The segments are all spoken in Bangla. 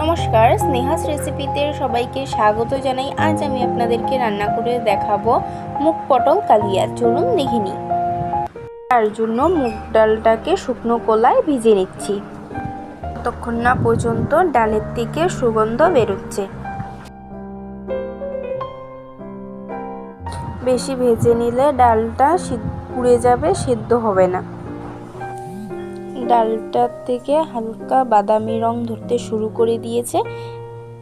নমস্কার স্নেহাস রেসিপিতে সবাইকে স্বাগত জানাই। আজ আমি আপনাদেরকে রান্না করে দেখাবো মুগ পটল কালিয়া চলুন দেখে নিই তার জন্য মুগ ডালটাকে শুকনো কলায় ভিজে নিচ্ছি। ততক্ষণ না পর্যন্ত ডালের থেকে সুগন্ধ বেরোচ্ছে। বেশি ভেজে নিলে ডালটা পুড়ে যাবে, সেদ্ধ হবে না। ডালটার থেকে হালকা বাদামি রং ধরতে শুরু করে দিয়েছে।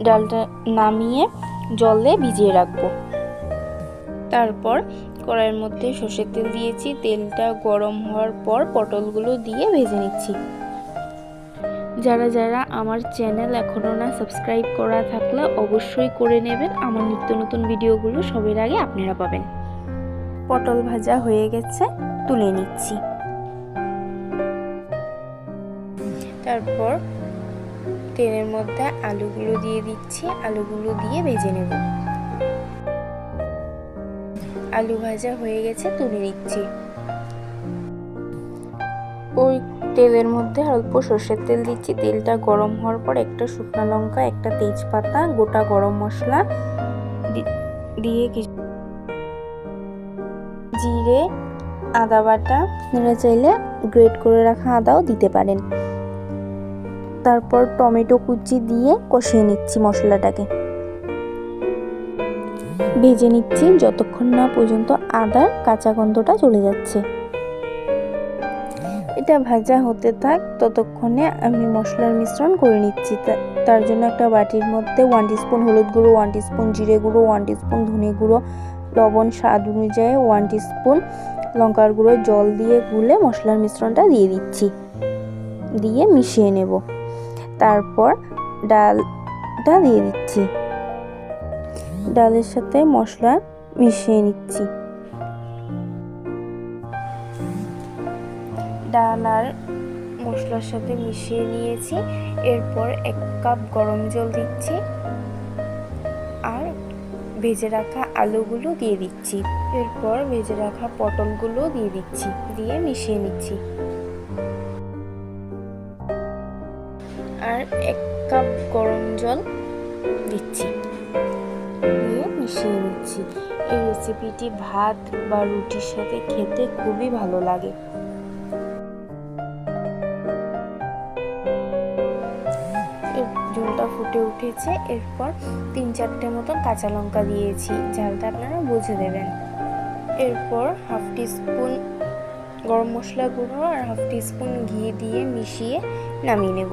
ডালটা নামিয়ে জলে ভিজিয়ে রাখব। তারপর কড়াইয়ের মধ্যে সর্ষের তেল দিয়েছি। তেলটা গরম হওয়ার পর পটলগুলো দিয়ে ভেজে নিচ্ছি। যারা যারা আমার চ্যানেল এখনও না সাবস্ক্রাইব করা থাকলে অবশ্যই করে নেবেন। আমার নিত্য নতুন ভিডিওগুলো সবের আগে আপনারা পাবেন। পটল ভাজা হয়ে গেছে, তুলে নিচ্ছি। তারপর তেলের মধ্যে আলুগুলো দিয়ে দিচ্ছি, আলুগুলো দিয়ে ভেজে নেব। আলু ভাজা হয়ে গেছে, তুলে নিচ্ছি। ওই তেলের মধ্যে অল্প সর্ষের তেল দিচ্ছি। তেলটা গরম হওয়ার পর একটা শুকনো লঙ্কা, একটা তেজপাতা, গোটা গরম মশলা দিয়ে কিছু জিরে, আদা বাটা, আপনারা চাইলে গ্রেট করে রাখা আদাও দিতে পারেন। তারপর টমেটো কুচি দিয়ে কষিয়ে নিচ্ছি মশলাটাকে। ভেজে নিচ্ছি যতক্ষণ না পর্যন্ত আদার কাঁচা গন্ধটা চলে যাচ্ছে। এটা ভাজা হতে থাক, ততক্ষণে আমি মশলার মিশ্রণ করে নিচ্ছি। তার জন্য একটা বাটির মধ্যে ওয়ান স্পুন হলুদ গুঁড়ো ওয়ান স্পুন জিরে গুঁড়ো ওয়ান স্পুন ধনে গুঁড়ো, লবণ স্বাদ অনুযায়ী ওয়ান স্পুন লঙ্কার গুঁড়ো, জল দিয়ে গুলে মশলার মিশ্রণটা দিয়ে দিচ্ছি। দিয়ে মিশিয়ে নেব। তারপর ডালটা দিয়ে দিচ্ছি। ডালের সাথে মশলা মিশিয়ে নিচ্ছি। ডাল আর মশলার সাথে মিশিয়ে নিয়েছি। এরপর এক কাপ গরম জল দিচ্ছি। আর ভেজে রাখা আলুগুলো দিয়ে দিচ্ছি। এরপর ভেজে রাখা পটলগুলো দিয়ে দিচ্ছি। দিয়ে মিশিয়ে নিচ্ছি। আর এক কাপ গরম জল দিচ্ছি। দিয়ে মিশিয়ে নিচ্ছি। এই রেসিপিটি ভাত বা রুটির সাথে খেতে খুবই ভালো লাগে। ঝোলটা ফুটে উঠেছে। এরপর তিন চারটে মতন কাঁচা লঙ্কা দিয়েছি। ঝালটা আপনারা বুঝে দেবেন। এরপর হাফ টিস্পুন গরম মশলা গুঁড়ো আর হাফ টিস্পুন ঘি দিয়ে মিশিয়ে নামিয়ে নেব।